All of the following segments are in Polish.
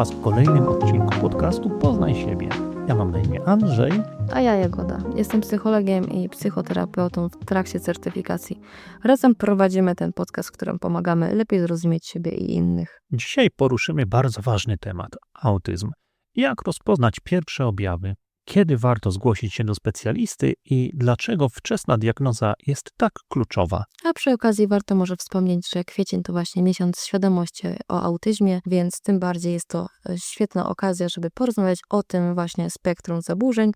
Was w kolejnym odcinku podcastu Poznaj siebie. Ja mam na imię Andrzej. A ja Jagoda. Jestem psychologiem i psychoterapeutą w trakcie certyfikacji. Razem prowadzimy ten podcast, w którym pomagamy lepiej zrozumieć siebie i innych. Dzisiaj poruszymy bardzo ważny temat autyzm. Jak rozpoznać pierwsze objawy, kiedy warto zgłosić się do specjalisty i dlaczego wczesna diagnoza jest tak kluczowa. A przy okazji warto może wspomnieć, że kwiecień to właśnie miesiąc świadomości o autyzmie, więc tym bardziej jest to e, świetna okazja, żeby porozmawiać o tym właśnie spektrum zaburzeń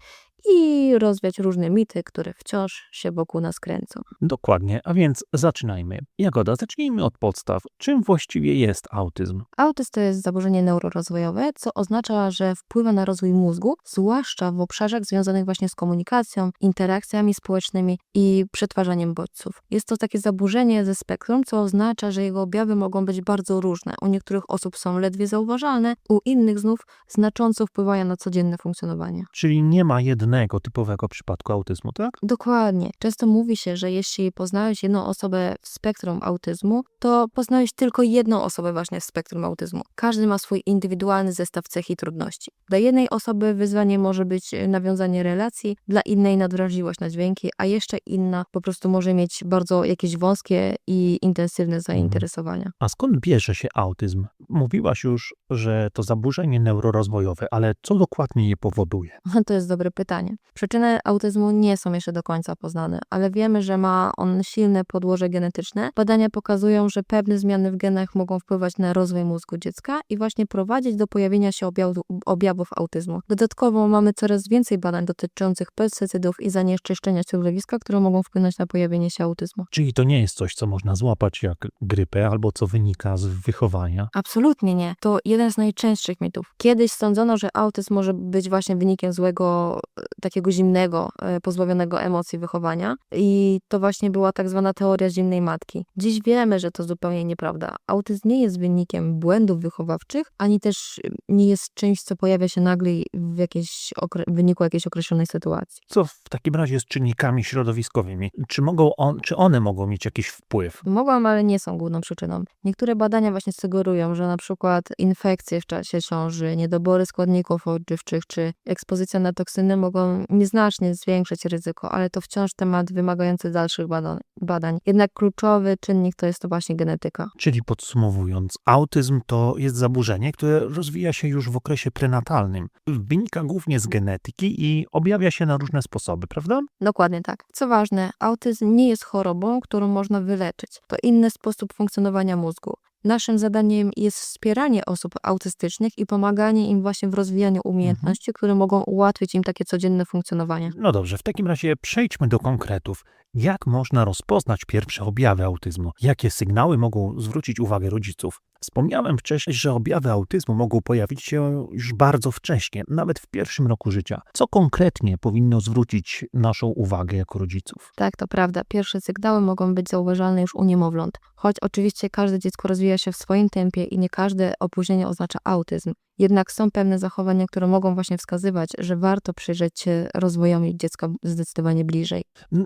i rozwiać różne mity, które wciąż się wokół nas kręcą. Dokładnie, a więc zaczynajmy. Jagoda, zacznijmy od podstaw. Czym właściwie jest autyzm? Autyzm to jest zaburzenie neurorozwojowe, co oznacza, że wpływa na rozwój mózgu, zwłaszcza w obszarach związanych właśnie z komunikacją, interakcjami społecznymi i przetwarzaniem bodźców. Jest to takie zaburzenie ze spektrum, co oznacza, że jego objawy mogą być bardzo różne. U niektórych osób są ledwie zauważalne, u innych znów znacząco wpływają na codzienne funkcjonowanie. Czyli nie ma jednego typowego przypadku autyzmu, tak? Dokładnie. Często mówi się, że jeśli poznałeś jedną osobę w spektrum autyzmu, to poznałeś tylko jedną osobę właśnie w spektrum autyzmu. Każdy ma swój indywidualny zestaw cech i trudności. Dla jednej osoby wyzwanie może być nawiązanie relacji, dla innej nadwrażliwość na dźwięki, a jeszcze inna po prostu może mieć bardzo jakieś wąskie i intensywne zainteresowania. A skąd bierze się autyzm? Mówiłaś już, że to zaburzenie neurorozwojowe, ale co dokładnie je powoduje? To jest dobre pytanie. Przyczyny autyzmu nie są jeszcze do końca poznane, ale wiemy, że ma on silne podłoże genetyczne. Badania pokazują, że pewne zmiany w genach mogą wpływać na rozwój mózgu dziecka i właśnie prowadzić do pojawienia się objawu, objawów autyzmu. Dodatkowo mamy coraz więcej badań dotyczących pestycydów i zanieczyszczenia środowiska, które mogą wpłynąć na pojawienie się autyzmu. Czyli to nie jest coś, co można złapać jak grypę albo co wynika z wychowania. Absolutnie nie. To jeden z najczęstszych mitów. Kiedyś sądzono, że autyzm może być właśnie wynikiem złego, takiego zimnego, e, pozbawionego emocji wychowania i to właśnie była tak zwana teoria zimnej matki. Dziś wiemy, że to zupełnie nieprawda. Autyzm nie jest wynikiem błędów wychowawczych, ani też nie jest czymś, co pojawia się nagle w, jakiejś w wyniku jakiejś określonej sytuacji. Co w takim razie z czynnikami środowiskowymi? Czy, mogą on, czy one mogą mieć jakiś wpływ? Mogą, ale nie są główną przyczyną. Niektóre badania właśnie sugerują, że na przykład infekcje w czasie ciąży, niedobory składników odżywczych czy ekspozycja na toksyny mogą nieznacznie zwiększyć ryzyko, ale to wciąż temat wymagający dalszych badań. badań. Jednak kluczowy czynnik to jest to właśnie genetyka. Czyli podsumowując, autyzm to jest zaburzenie, które rozwija się już w okresie prenatalnym. Wynika głównie z genetyki i objawia się na różne sposoby, prawda? Dokładnie tak. Co ważne, autyzm nie jest chorobą, którą można wyleczyć. To inny sposób funkcjonowania mózgu. Naszym zadaniem jest wspieranie osób autystycznych i pomaganie im właśnie w rozwijaniu umiejętności, które mogą ułatwić im takie codzienne funkcjonowanie. No dobrze, w takim razie przejdźmy do konkretów. Jak można rozpoznać pierwsze objawy autyzmu? Jakie sygnały mogą zwrócić uwagę rodziców? Wspomniałem wcześniej, że objawy autyzmu mogą pojawić się już bardzo wcześnie, nawet w pierwszym roku życia. Co konkretnie powinno zwrócić naszą uwagę jako rodziców? Tak, to prawda. Pierwsze sygnały mogą być zauważalne już u niemowląt. Choć oczywiście każde dziecko rozwija się w swoim tempie i nie każde opóźnienie oznacza autyzm. Jednak są pewne zachowania, które mogą właśnie wskazywać, że warto przyjrzeć się rozwojowi dziecka zdecydowanie bliżej.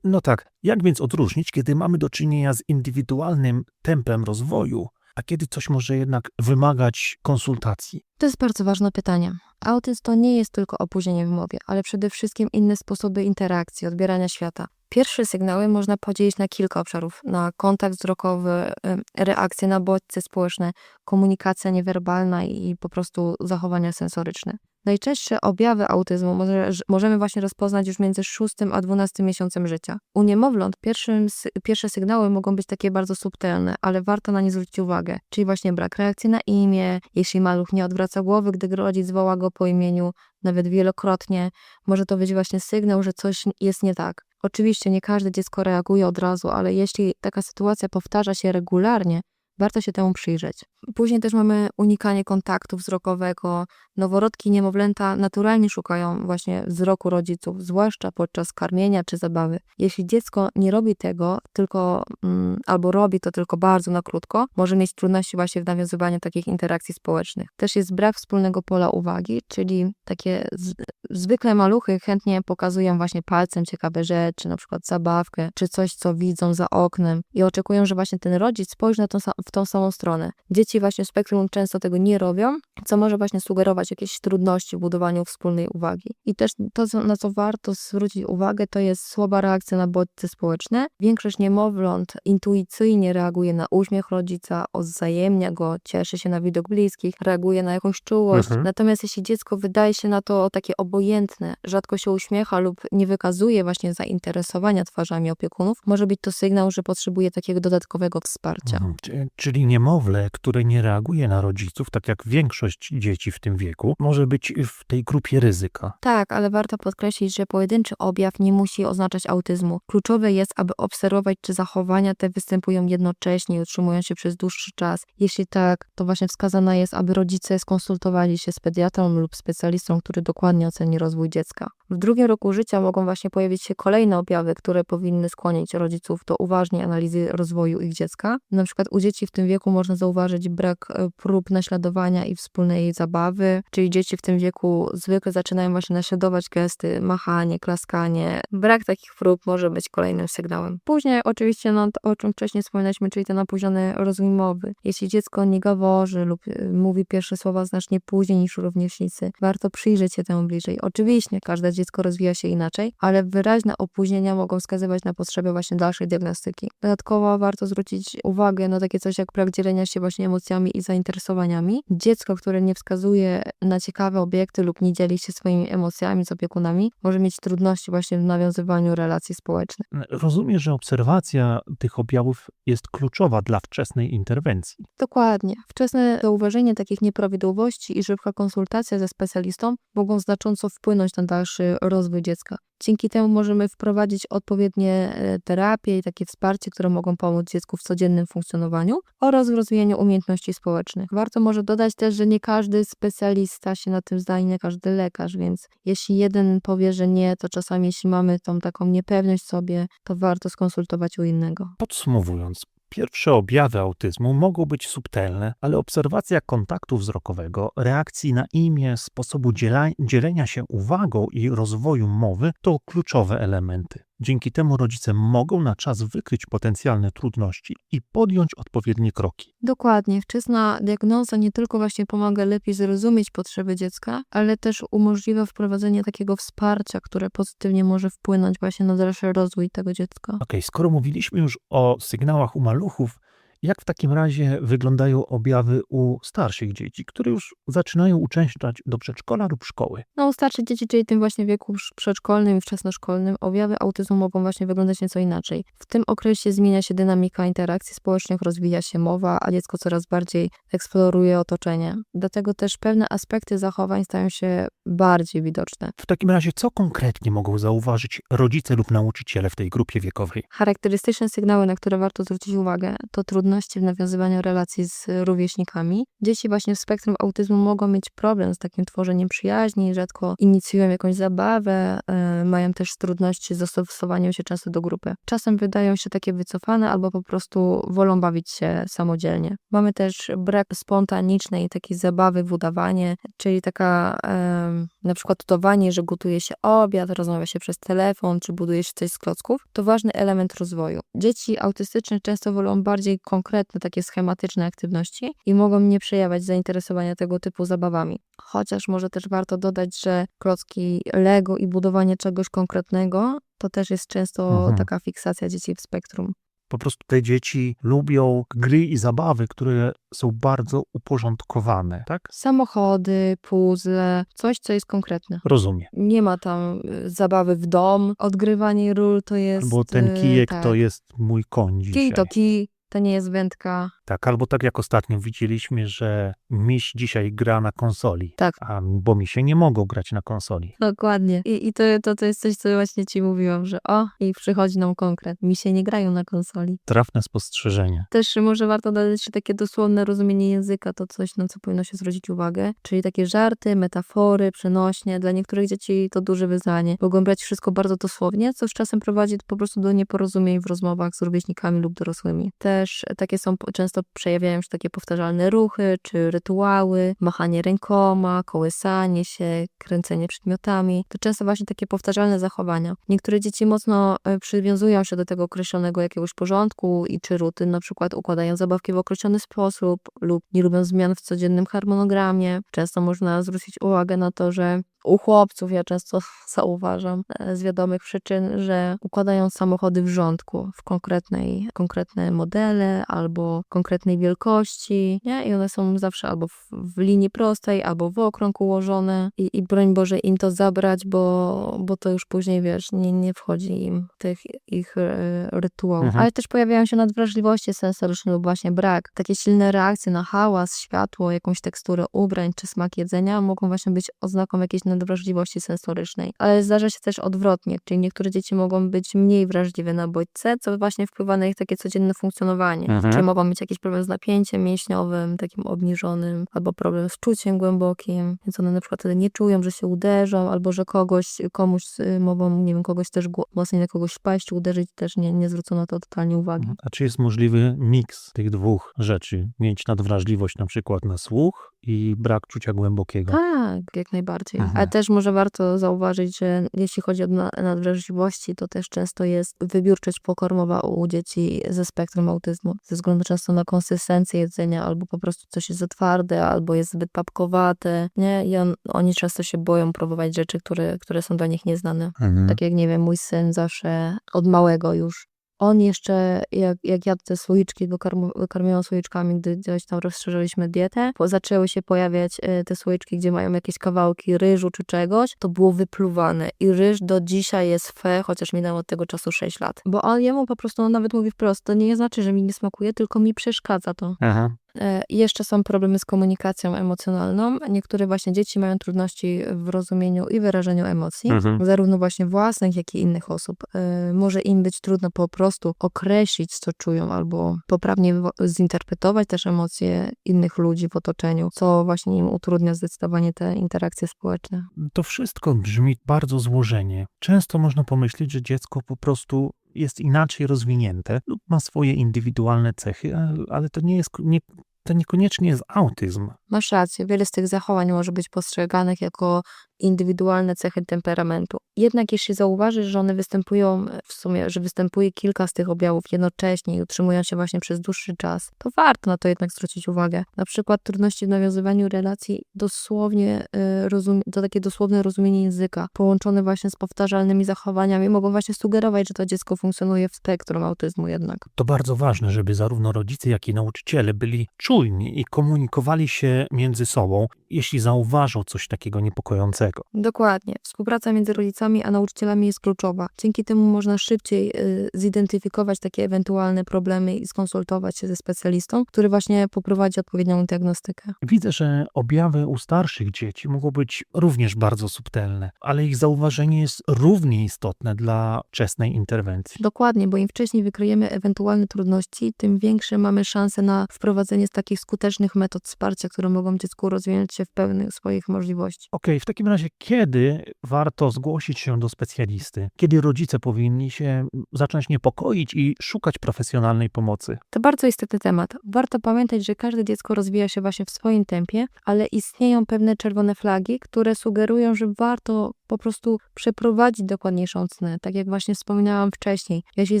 No tak, jak więc odróżnić, kiedy mamy do czynienia z indywidualnym tempem rozwoju, a kiedy coś może jednak wymagać konsultacji? To jest bardzo ważne pytanie. Autyzm to nie jest tylko opóźnienie w mowie, ale przede wszystkim inne sposoby interakcji, odbierania świata. Pierwsze sygnały można podzielić na kilka obszarów: na kontakt wzrokowy, reakcje na bodźce społeczne, komunikacja niewerbalna i po prostu zachowania sensoryczne. Najczęstsze objawy autyzmu może, możemy właśnie rozpoznać już między 6 a 12 miesiącem życia. U niemowląt pierwszym, pierwsze sygnały mogą być takie bardzo subtelne, ale warto na nie zwrócić uwagę. Czyli właśnie brak reakcji na imię, jeśli maluch nie odwraca głowy, gdy rodzic woła go po imieniu, nawet wielokrotnie, może to być właśnie sygnał, że coś jest nie tak. Oczywiście nie każde dziecko reaguje od razu, ale jeśli taka sytuacja powtarza się regularnie, warto się temu przyjrzeć. Później też mamy unikanie kontaktu wzrokowego. Noworodki niemowlęta naturalnie szukają właśnie wzroku rodziców, zwłaszcza podczas karmienia czy zabawy. Jeśli dziecko nie robi tego, tylko mm, albo robi to tylko bardzo na krótko, może mieć trudności właśnie w nawiązywaniu takich interakcji społecznych. Też jest brak wspólnego pola uwagi, czyli takie z, zwykle maluchy chętnie pokazują właśnie palcem ciekawe rzeczy, na przykład zabawkę, czy coś, co widzą za oknem i oczekują, że właśnie ten rodzic spojrzy na sa- w tą samą stronę. Dzieci właśnie w spektrum często tego nie robią, co może właśnie sugerować jakieś trudności w budowaniu wspólnej uwagi. I też to, na co warto zwrócić uwagę, to jest słaba reakcja na bodźce społeczne. Większość niemowląt intuicyjnie reaguje na uśmiech rodzica, odzajemnia go, cieszy się na widok bliskich, reaguje na jakąś czułość. Mhm. Natomiast jeśli dziecko wydaje się na to takie obojętne, rzadko się uśmiecha lub nie wykazuje właśnie zainteresowania twarzami opiekunów, może być to sygnał, że potrzebuje takiego dodatkowego wsparcia. Mhm. Czy- Czyli niemowlę, które nie reaguje na rodziców, tak jak większość dzieci w tym wieku, może być w tej grupie ryzyka. Tak, ale warto podkreślić, że pojedynczy objaw nie musi oznaczać autyzmu. Kluczowe jest, aby obserwować, czy zachowania te występują jednocześnie i utrzymują się przez dłuższy czas. Jeśli tak, to właśnie wskazane jest, aby rodzice skonsultowali się z pediatrą lub specjalistą, który dokładnie oceni rozwój dziecka. W drugim roku życia mogą właśnie pojawić się kolejne objawy, które powinny skłonić rodziców do uważnej analizy rozwoju ich dziecka. Na przykład u dzieci w tym wieku można zauważyć brak e, prób naśladowania i wspólnej zabawy, czyli dzieci w tym wieku zwykle zaczynają właśnie naśladować gesty, machanie, klaskanie. Brak takich prób może być kolejnym sygnałem. Później oczywiście, no, to, o czym wcześniej wspominaliśmy, czyli ten opóźniony rozwój mowy. Jeśli dziecko nie gaworzy lub e, mówi pierwsze słowa znacznie później niż rówieśnicy, warto przyjrzeć się temu bliżej. Oczywiście każde dziecko rozwija się inaczej, ale wyraźne opóźnienia mogą wskazywać na potrzebę właśnie dalszej diagnostyki. Dodatkowo warto zwrócić uwagę na takie coś jak brak dzielenia się właśnie emocjami i zainteresowaniami. Dziecko, które nie wskazuje na ciekawe obiekty lub nie dzieli się swoimi emocjami z opiekunami, może mieć trudności właśnie w nawiązywaniu relacji społecznych. Rozumiem, że obserwacja tych objawów jest kluczowa dla wczesnej interwencji. Dokładnie. Wczesne zauważenie takich nieprawidłowości i szybka konsultacja ze specjalistą mogą znacząco wpłynąć na dalszy rozwój dziecka. Dzięki temu możemy wprowadzić odpowiednie e, terapie i takie wsparcie, które mogą pomóc dziecku w codziennym funkcjonowaniu oraz w rozwijaniu umiejętności społecznych. Warto może dodać też, że nie każdy specjalista się na tym zna i nie każdy lekarz, więc jeśli jeden powie, że nie, to czasami jeśli mamy tą taką niepewność sobie, to warto skonsultować u innego. Podsumowując, pierwsze objawy autyzmu mogą być subtelne, ale obserwacja kontaktu wzrokowego, reakcji na imię, sposobu dzielenia się uwagą i rozwoju mowy to kluczowe elementy. Dzięki temu rodzice mogą na czas wykryć potencjalne trudności i podjąć odpowiednie kroki. Dokładnie. Wczesna diagnoza nie tylko właśnie pomaga lepiej zrozumieć potrzeby dziecka, ale też umożliwia wprowadzenie takiego wsparcia, które pozytywnie może wpłynąć właśnie na dalszy rozwój tego dziecka. Ok, skoro mówiliśmy już o sygnałach u maluchów, jak w takim razie wyglądają objawy u starszych dzieci, które już zaczynają uczęszczać do przedszkola lub szkoły? No u starszych dzieci, czyli tym właśnie wieku sz- przedszkolnym i wczesnoszkolnym, objawy autyzmu mogą właśnie wyglądać nieco inaczej. W tym okresie zmienia się dynamika interakcji społecznych, rozwija się mowa, a dziecko coraz bardziej eksploruje otoczenie. Dlatego też pewne aspekty zachowań stają się bardziej widoczne. W takim razie, co konkretnie mogą zauważyć rodzice lub nauczyciele w tej grupie wiekowej? Charakterystyczne sygnały, na które warto zwrócić uwagę, to trudności w nawiązywaniu relacji z rówieśnikami. Dzieci właśnie w spektrum autyzmu mogą mieć problem z takim tworzeniem przyjaźni, rzadko inicjują jakąś zabawę, e, mają też trudności z dostosowaniem się często do grupy. Czasem wydają się takie wycofane albo po prostu wolą bawić się samodzielnie. Mamy też brak spontanicznej takiej zabawy w udawanie, czyli taka em, na przykład udawanie, że gotuje się obiad, rozmawia się przez telefon, czy buduje się coś z klocków. To ważny element rozwoju. Dzieci autystyczne często wolą bardziej konkretne, takie schematyczne aktywności i mogą nie przejawiać zainteresowania tego typu zabawami. Chociaż może też warto dodać, że klocki Lego i budowanie czegoś konkretnego to też jest często Mhm. taka fiksacja dzieci w spektrum. Po prostu te dzieci lubią gry i zabawy, które są bardzo uporządkowane, tak? Samochody, puzzle, coś, co jest konkretne. Rozumiem. Nie ma tam y, zabawy w dom, odgrywanie ról to jest. Albo ten y, kijek tak. to jest mój koń dzisiaj. Kij to kij, to nie jest wędka. Tak, albo tak jak ostatnio widzieliśmy, że miś dzisiaj gra na konsoli. Tak. A, bo misie nie mogą grać na konsoli. Dokładnie. I, i to, to, to jest coś, co właśnie ci mówiłam, że o, i przychodzi nam konkret. Mi się nie grają na konsoli. Trafne spostrzeżenie. Też może warto dodać jeszcze takie dosłowne rozumienie języka, to coś, na co powinno się zwrócić uwagę. Czyli takie żarty, metafory, przenośnie. Dla niektórych dzieci to duże wyzwanie. Mogą brać wszystko bardzo dosłownie, co z czasem prowadzi po prostu do nieporozumień w rozmowach z rówieśnikami lub dorosłymi. Też takie są często często przejawiają się takie powtarzalne ruchy czy rytuały, machanie rękoma, kołysanie się, kręcenie przedmiotami. To często właśnie takie powtarzalne zachowania. Niektóre dzieci mocno e, przywiązują się do tego określonego jakiegoś porządku i czy rutyn, na przykład układają zabawki w określony sposób lub nie lubią zmian w codziennym harmonogramie. Często można zwrócić uwagę na to, że u chłopców ja często zauważam e, z wiadomych przyczyn, że układają samochody w rządku, w konkretnej, konkretne modele albo konkretnej wielkości, nie? I one są zawsze albo w, w linii prostej, albo w okrąg ułożone i, i broń Boże im to zabrać, bo, bo to już później, wiesz, nie, nie wchodzi im tych ich e, rytuałów. Mhm. Ale też pojawiają się nadwrażliwości sensoryczne lub właśnie brak. Takie silne reakcje na hałas, światło, jakąś teksturę ubrań czy smak jedzenia mogą właśnie być oznaką jakiejś nadwrażliwości sensorycznej. Ale zdarza się też odwrotnie, czyli niektóre dzieci mogą być mniej wrażliwe na bodźce, co właśnie wpływa na ich takie codzienne funkcjonowanie. Mhm. Czyli mogą mieć jakiś problem z napięciem mięśniowym, takim obniżonym, albo problem z czuciem głębokim, więc one na przykład wtedy nie czują, że się uderzą, albo że kogoś, komuś y, mogą, nie wiem, kogoś też mocniej na kogoś wpaść, uderzyć, też nie, nie zwrócono na to totalnie uwagi. A czy jest możliwy miks tych dwóch rzeczy? Mieć nadwrażliwość na przykład na słuch i brak czucia głębokiego. Tak, jak najbardziej. Mhm. Ale też może warto zauważyć, że jeśli chodzi o na- nadwrażliwości, to też często jest wybiórczość pokarmowa u dzieci ze spektrum autyzmu. Ze względu często na konsystencję jedzenia, albo po prostu coś jest za twarde, albo jest zbyt papkowate, nie? I on, oni często się boją próbować rzeczy, które, które są dla nich nieznane. Mhm. Tak jak, nie wiem, mój syn zawsze od małego już. On jeszcze, jak, jak jadł te słoiczki, go karm, karmiłam słoiczkami, gdy gdzieś tam rozszerzyliśmy dietę, bo zaczęły się pojawiać e, te słoiczki, gdzie mają jakieś kawałki ryżu czy czegoś, to było wypluwane. I ryż do dzisiaj jest fe, chociaż minęło od tego czasu 6 lat. Bo on jemu po prostu, on nawet mówi wprost, to nie znaczy, że mi nie smakuje, tylko mi przeszkadza to. Aha. E, Jeszcze są problemy z komunikacją emocjonalną. Niektóre właśnie dzieci mają trudności w rozumieniu i wyrażeniu emocji, Mhm. zarówno właśnie własnych, jak i innych osób. E, Może im być trudno po prostu określić, co czują, albo poprawnie zinterpretować też emocje innych ludzi w otoczeniu, co właśnie im utrudnia zdecydowanie te interakcje społeczne. To wszystko brzmi bardzo złożenie. Często można pomyśleć, że dziecko po prostu jest inaczej rozwinięte lub ma swoje indywidualne cechy, a- ale to nie jest, nie, to niekoniecznie jest autyzm. Masz rację, wiele z tych zachowań może być postrzeganych jako indywidualne cechy temperamentu. Jednak jeśli zauważysz, że one występują w sumie, że występuje kilka z tych objawów jednocześnie i utrzymują się właśnie przez dłuższy czas, to warto na to jednak zwrócić uwagę. Na przykład trudności w nawiązywaniu relacji dosłownie y, rozum- to takie dosłowne rozumienie języka, połączone właśnie z powtarzalnymi zachowaniami, mogą właśnie sugerować, że to dziecko funkcjonuje w spektrum autyzmu jednak. To bardzo ważne, żeby zarówno rodzice, jak i nauczyciele byli czujni i komunikowali się między sobą, jeśli zauważą coś takiego niepokojącego. Dokładnie. Współpraca między rodzicami a nauczycielami jest kluczowa. Dzięki temu można szybciej y, zidentyfikować takie ewentualne problemy i skonsultować się ze specjalistą, który właśnie poprowadzi odpowiednią diagnostykę. Widzę, że objawy u starszych dzieci mogą być również bardzo subtelne, ale ich zauważenie jest równie istotne dla wczesnej interwencji. Dokładnie, bo im wcześniej wykryjemy ewentualne trudności, tym większe mamy szanse na wprowadzenie z takich skutecznych metod wsparcia, które mogą dziecku rozwinąć się w pełnych swoich możliwości. Okej, w takim razie kiedy warto zgłosić się do specjalisty? Kiedy rodzice powinni się zacząć niepokoić i szukać profesjonalnej pomocy? To bardzo istotny temat. Warto pamiętać, że każde dziecko rozwija się właśnie w swoim tempie, ale istnieją pewne czerwone flagi, które sugerują, że warto po prostu przeprowadzić dokładniejszą ocenę. Tak jak właśnie wspominałam wcześniej. Jeśli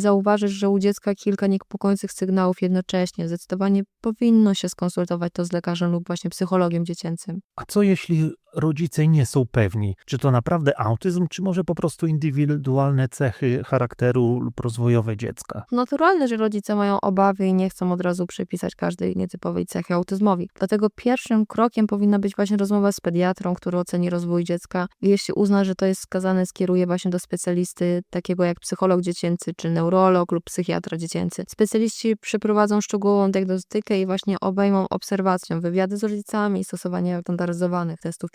zauważysz, że u dziecka kilka niepokojących sygnałów jednocześnie, zdecydowanie powinno się skonsultować to z lekarzem lub właśnie psychologiem dziecięcym. A co jeśli rodzice nie są pewni, czy to naprawdę autyzm, czy może po prostu indywidualne cechy charakteru lub rozwojowe dziecka? Naturalne, że rodzice mają obawy i nie chcą od razu przypisać każdej nietypowej cechy autyzmowi. Dlatego pierwszym krokiem powinna być właśnie rozmowa z pediatrą, który oceni rozwój dziecka. Jeśli uzna, że to jest skazane, skieruje właśnie do specjalisty takiego jak psycholog dziecięcy, czy neurolog lub psychiatra dziecięcy. Specjaliści przeprowadzą szczegółową diagnostykę i właśnie obejmą obserwacją wywiady z rodzicami i stosowanie standaryzowanych testów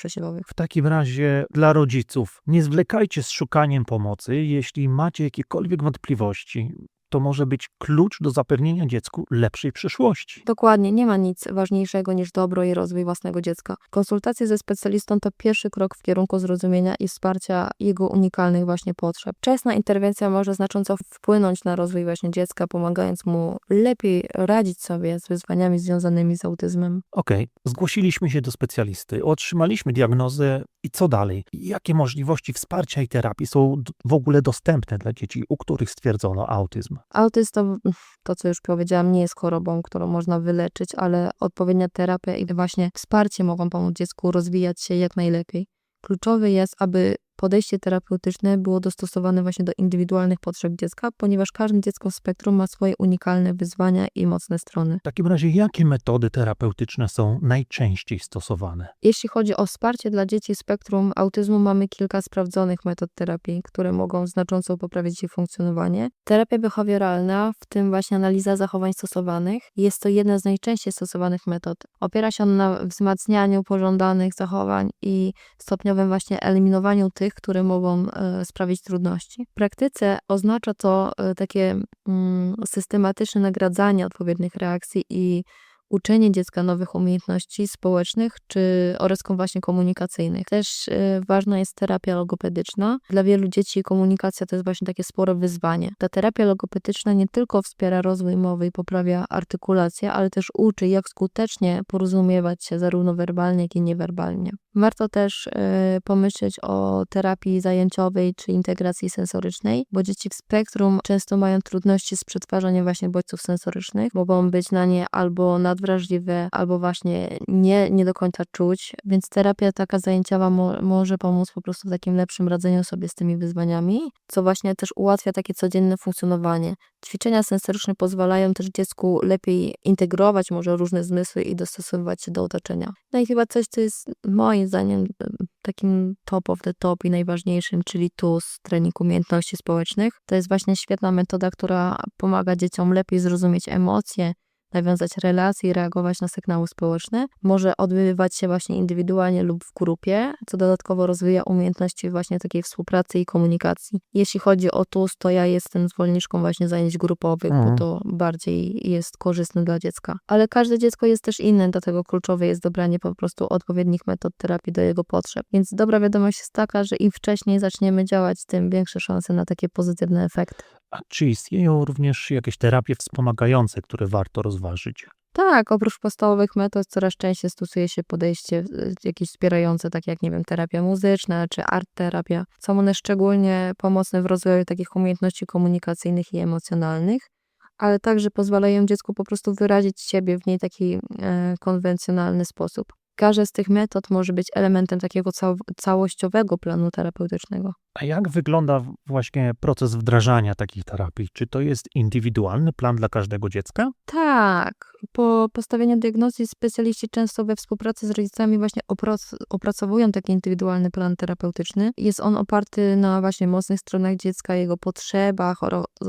W takim razie dla rodziców nie zwlekajcie z szukaniem pomocy, jeśli macie jakiekolwiek wątpliwości. To może być klucz do zapewnienia dziecku lepszej przyszłości. Dokładnie, nie ma nic ważniejszego niż dobro i rozwój własnego dziecka. Konsultacje ze specjalistą to pierwszy krok w kierunku zrozumienia i wsparcia jego unikalnych właśnie potrzeb. Wczesna interwencja może znacząco wpłynąć na rozwój właśnie dziecka, pomagając mu lepiej radzić sobie z wyzwaniami związanymi z autyzmem. Okej, zgłosiliśmy się do specjalisty, otrzymaliśmy diagnozę i co dalej? Jakie możliwości wsparcia i terapii są w ogóle dostępne dla dzieci, u których stwierdzono autyzm? Autyzm to, to, co już powiedziałam, nie jest chorobą, którą można wyleczyć, ale odpowiednia terapia i właśnie wsparcie mogą pomóc dziecku rozwijać się jak najlepiej. Kluczowe jest, aby podejście terapeutyczne było dostosowane właśnie do indywidualnych potrzeb dziecka, ponieważ każde dziecko w spektrum ma swoje unikalne wyzwania i mocne strony. W takim razie, jakie metody terapeutyczne są najczęściej stosowane? Jeśli chodzi o wsparcie dla dzieci spektrum autyzmu, mamy kilka sprawdzonych metod terapii, które mogą znacząco poprawić ich funkcjonowanie. Terapia behawioralna, w tym właśnie analiza zachowań stosowanych, jest to jedna z najczęściej stosowanych metod. Opiera się ona na wzmacnianiu pożądanych zachowań i stopniowym właśnie eliminowaniu tych, które mogą e, sprawić trudności. W praktyce oznacza to e, takie mm, systematyczne nagradzanie odpowiednich reakcji i uczenie dziecka nowych umiejętności społecznych czy oraz właśnie komunikacyjnych. Też y, ważna jest terapia logopedyczna. Dla wielu dzieci komunikacja to jest właśnie takie spore wyzwanie. Ta terapia logopedyczna nie tylko wspiera rozwój mowy i poprawia artykulację, ale też uczy, jak skutecznie porozumiewać się zarówno werbalnie, jak i niewerbalnie. Warto też y, pomyśleć o terapii zajęciowej czy integracji sensorycznej, bo dzieci w spektrum często mają trudności z przetwarzaniem właśnie bodźców sensorycznych, mogą być na nie albo nadwrażliwe, albo właśnie nie, nie do końca czuć, więc terapia taka zajęciowa mo może pomóc po prostu w takim lepszym radzeniu sobie z tymi wyzwaniami, co właśnie też ułatwia takie codzienne funkcjonowanie. Ćwiczenia sensoryczne pozwalają też dziecku lepiej integrować może różne zmysły i dostosowywać się do otoczenia. No i chyba coś, co jest moim zdaniem em, takim top of the top i najważniejszym, czyli TUS, trening umiejętności społecznych. To jest właśnie świetna metoda, która pomaga dzieciom lepiej zrozumieć emocje, nawiązać relacje i reagować na sygnały społeczne. Może odbywać się właśnie indywidualnie lub w grupie, co dodatkowo rozwija umiejętności właśnie takiej współpracy i komunikacji. Jeśli chodzi o TUS, to ja jestem zwolenniczką właśnie zajęć grupowych, Mhm. bo to bardziej jest korzystne dla dziecka. Ale każde dziecko jest też inne, dlatego kluczowe jest dobranie po prostu odpowiednich metod terapii do jego potrzeb. Więc dobra wiadomość jest taka, że im wcześniej zaczniemy działać, tym większe szanse na takie pozytywne efekty. A czy istnieją również jakieś terapie wspomagające, które warto rozważyć? Tak, oprócz podstawowych metod coraz częściej stosuje się podejście y, jakieś wspierające, takie jak, nie wiem, terapia muzyczna czy art terapia. Są one szczególnie pomocne w rozwoju takich umiejętności komunikacyjnych i emocjonalnych, ale także pozwalają dziecku po prostu wyrazić siebie w niej taki e, konwencjonalny sposób. Każda z tych metod może być elementem takiego cał całościowego planu terapeutycznego. A jak wygląda właśnie proces wdrażania takich terapii? Czy to jest indywidualny plan dla każdego dziecka? Tak. Po postawieniu diagnozy specjaliści często we współpracy z rodzicami właśnie oprac opracowują taki indywidualny plan terapeutyczny. Jest on oparty na właśnie mocnych stronach dziecka, jego potrzebach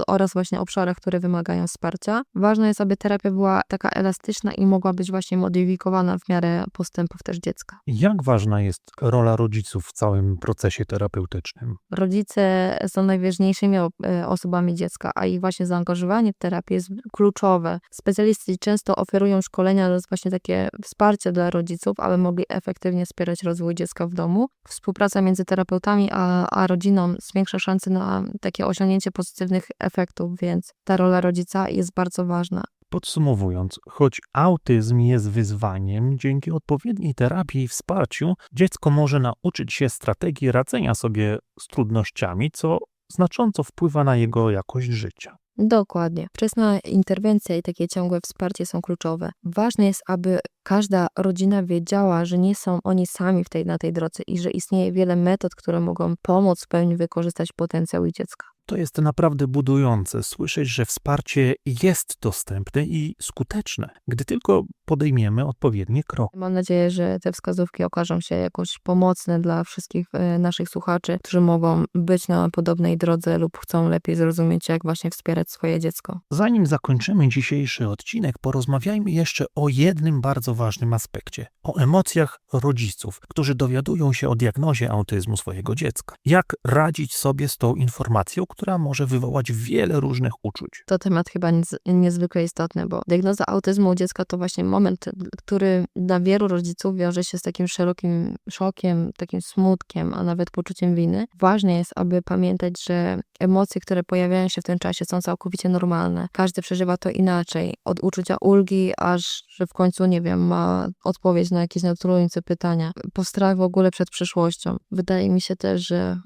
oraz właśnie obszarach, które wymagają wsparcia. Ważne jest, aby terapia była taka elastyczna i mogła być właśnie modyfikowana w miarę postępów też dziecka. Jak ważna jest rola rodziców w całym procesie terapeutycznym? Rodzice są najważniejszymi e, osobami dziecka, a ich właśnie zaangażowanie w terapię jest kluczowe. Specjaliści często oferują szkolenia oraz właśnie takie wsparcie dla rodziców, aby mogli efektywnie wspierać rozwój dziecka w domu. Współpraca między terapeutami a, a rodziną zwiększa szanse na takie osiągnięcie pozytywnych efektów, więc ta rola rodzica jest bardzo ważna. Podsumowując, choć autyzm jest wyzwaniem, dzięki odpowiedniej terapii i wsparciu dziecko może nauczyć się strategii radzenia sobie z trudnościami, co znacząco wpływa na jego jakość życia. Dokładnie. Wczesna interwencja i takie ciągłe wsparcie są kluczowe. Ważne jest, aby każda rodzina wiedziała, że nie są oni sami w tej, na tej drodze i że istnieje wiele metod, które mogą pomóc w pełni wykorzystać potencjał ich dziecka. To jest naprawdę budujące słyszeć, że wsparcie jest dostępne i skuteczne, gdy tylko podejmiemy odpowiednie kroki. Mam nadzieję, że te wskazówki okażą się jakoś pomocne dla wszystkich e, naszych słuchaczy, którzy mogą być na podobnej drodze lub chcą lepiej zrozumieć, jak właśnie wspierać swoje dziecko. Zanim zakończymy dzisiejszy odcinek, porozmawiajmy jeszcze o jednym bardzo ważnym aspekcie o emocjach rodziców, którzy dowiadują się o diagnozie autyzmu swojego dziecka. Jak radzić sobie z tą informacją, która może wywołać wiele różnych uczuć. To temat chyba niez, niezwykle istotny, bo diagnoza autyzmu u dziecka to właśnie moment, który dla wielu rodziców wiąże się z takim szerokim szokiem, takim smutkiem, a nawet poczuciem winy. Ważne jest, aby pamiętać, że emocje, które pojawiają się w tym czasie są całkowicie normalne. Każdy przeżywa to inaczej. Od uczucia ulgi, aż że w końcu, nie wiem, ma odpowiedź na jakieś nurtujące pytania. Po strach w ogóle przed przyszłością. Wydaje mi się też, że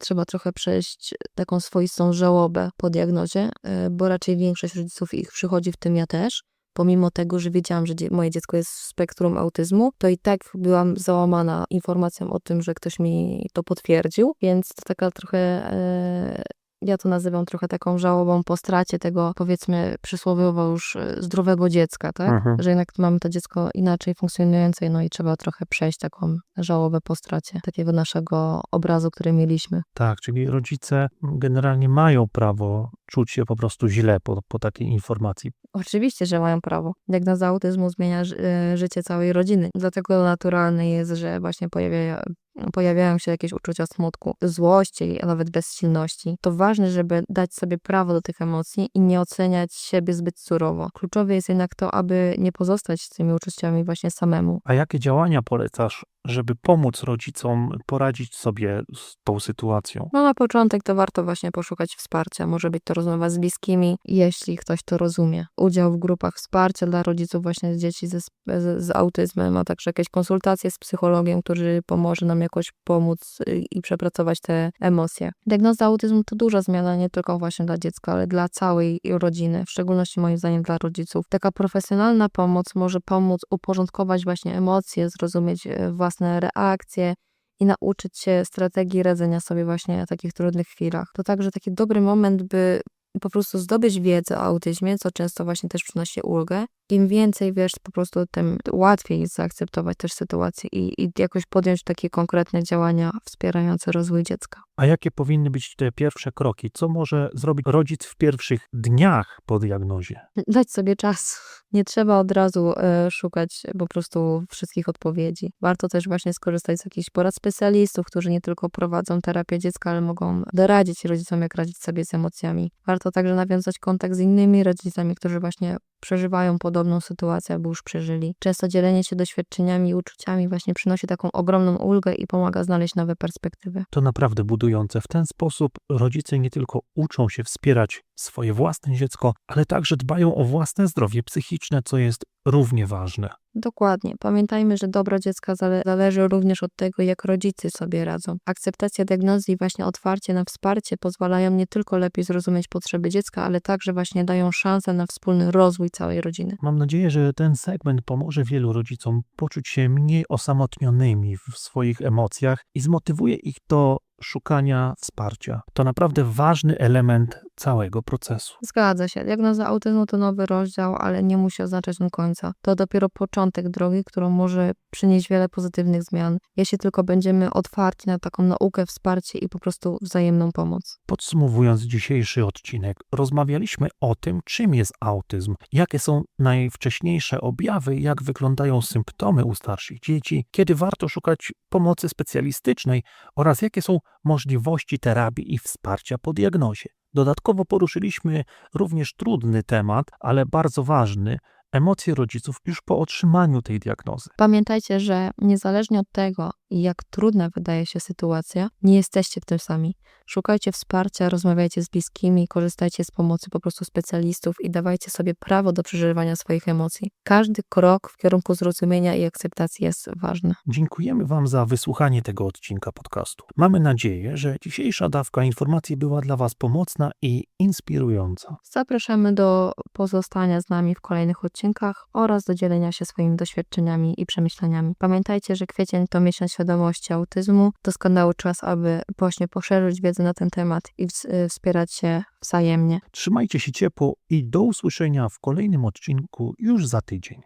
trzeba trochę przejść taką swoistą żałobę po diagnozie, y, bo raczej większość rodziców ich przychodzi, w tym ja też. Pomimo tego, że wiedziałam, że moje dziecko jest w spektrum autyzmu, to i tak byłam załamana informacją o tym, że ktoś mi to potwierdził, więc to taka trochę e, ja to nazywam trochę taką żałobą po stracie tego, powiedzmy, przysłowiowo już e, zdrowego dziecka, tak? Mhm. Że jednak mamy to dziecko inaczej funkcjonujące, no i trzeba trochę przejść taką żałobę po stracie takiego naszego obrazu, który mieliśmy. Tak, czyli rodzice generalnie mają prawo czuć się po prostu źle po, po takiej informacji. Oczywiście, że mają prawo. Diagnoza autyzmu zmienia e, życie całej rodziny. Dlatego naturalne jest, że właśnie pojawia, pojawiają się jakieś uczucia smutku, złości, a nawet bezsilności. To ważne, żeby dać sobie prawo do tych emocji i nie oceniać siebie zbyt surowo. Kluczowe jest jednak to, aby nie pozostać z tymi uczuciami właśnie samemu. A jakie działania polecasz, żeby pomóc rodzicom poradzić sobie z tą sytuacją? No na początek to warto właśnie poszukać wsparcia. Może być to rozmowa z bliskimi, jeśli ktoś to rozumie. Udział w grupach wsparcia dla rodziców właśnie z dzieci ze, z, z autyzmem, a także jakieś konsultacje z psychologiem, który pomoże nam jakoś pomóc y, i przepracować te emocje. Diagnoza autyzmu to duża zmiana nie tylko właśnie dla dziecka, ale dla całej rodziny, w szczególności moim zdaniem dla rodziców. Taka profesjonalna pomoc może pomóc uporządkować właśnie emocje, zrozumieć e, własne reakcje, i nauczyć się strategii radzenia sobie właśnie w takich trudnych chwilach. To także taki dobry moment, by po prostu zdobyć wiedzę o autyzmie, co często właśnie też przynosi ulgę. Im więcej wiesz, po prostu tym łatwiej jest zaakceptować też sytuację i, i jakoś podjąć takie konkretne działania wspierające rozwój dziecka. A jakie powinny być te pierwsze kroki? Co może zrobić rodzic w pierwszych dniach po diagnozie? Dać sobie czas. Nie trzeba od razu e, szukać po prostu wszystkich odpowiedzi. Warto też właśnie skorzystać z jakichś porad specjalistów, którzy nie tylko prowadzą terapię dziecka, ale mogą doradzić rodzicom, jak radzić sobie z emocjami. Warto także nawiązać kontakt z innymi rodzicami, którzy właśnie przeżywają podobną sytuację albo już przeżyli. Często dzielenie się doświadczeniami i uczuciami właśnie przynosi taką ogromną ulgę i pomaga znaleźć nowe perspektywy. To naprawdę budujące. W ten sposób rodzice nie tylko uczą się wspierać swoje własne dziecko, ale także dbają o własne zdrowie psychiczne, co jest równie ważne. Dokładnie. Pamiętajmy, że dobro dziecka zale zależy również od tego, jak rodzice sobie radzą. Akceptacja diagnozy i właśnie otwarcie na wsparcie pozwalają nie tylko lepiej zrozumieć potrzeby dziecka, ale także właśnie dają szansę na wspólny rozwój całej rodziny. Mam nadzieję, że ten segment pomoże wielu rodzicom poczuć się mniej osamotnionymi w swoich emocjach i zmotywuje ich do szukania wsparcia. To naprawdę ważny element całego procesu. Zgadza się. Diagnoza autyzmu to nowy rozdział, ale nie musi oznaczać on końca. To dopiero początek drogi, którą może przynieść wiele pozytywnych zmian, jeśli tylko będziemy otwarci na taką naukę, wsparcie i po prostu wzajemną pomoc. Podsumowując dzisiejszy odcinek, rozmawialiśmy o tym, czym jest autyzm, jakie są najwcześniejsze objawy, jak wyglądają symptomy u starszych dzieci, kiedy warto szukać pomocy specjalistycznej oraz jakie są możliwości terapii i wsparcia po diagnozie. Dodatkowo poruszyliśmy również trudny temat, ale bardzo ważny emocje rodziców już po otrzymaniu tej diagnozy. Pamiętajcie, że niezależnie od tego, jak trudna wydaje się sytuacja, nie jesteście w tym sami. Szukajcie wsparcia, rozmawiajcie z bliskimi, korzystajcie z pomocy po prostu specjalistów i dawajcie sobie prawo do przeżywania swoich emocji. Każdy krok w kierunku zrozumienia i akceptacji jest ważny. Dziękujemy Wam za wysłuchanie tego odcinka podcastu. Mamy nadzieję, że dzisiejsza dawka informacji była dla Was pomocna i inspirująca. Zapraszamy do pozostania z nami w kolejnych odcinkach oraz do dzielenia się swoimi doświadczeniami i przemyśleniami. Pamiętajcie, że kwiecień to miesiąc świadomości autyzmu, doskonały czas, aby właśnie poszerzyć wiedzę na ten temat i y, wspierać się wzajemnie. Trzymajcie się ciepło i do usłyszenia w kolejnym odcinku już za tydzień.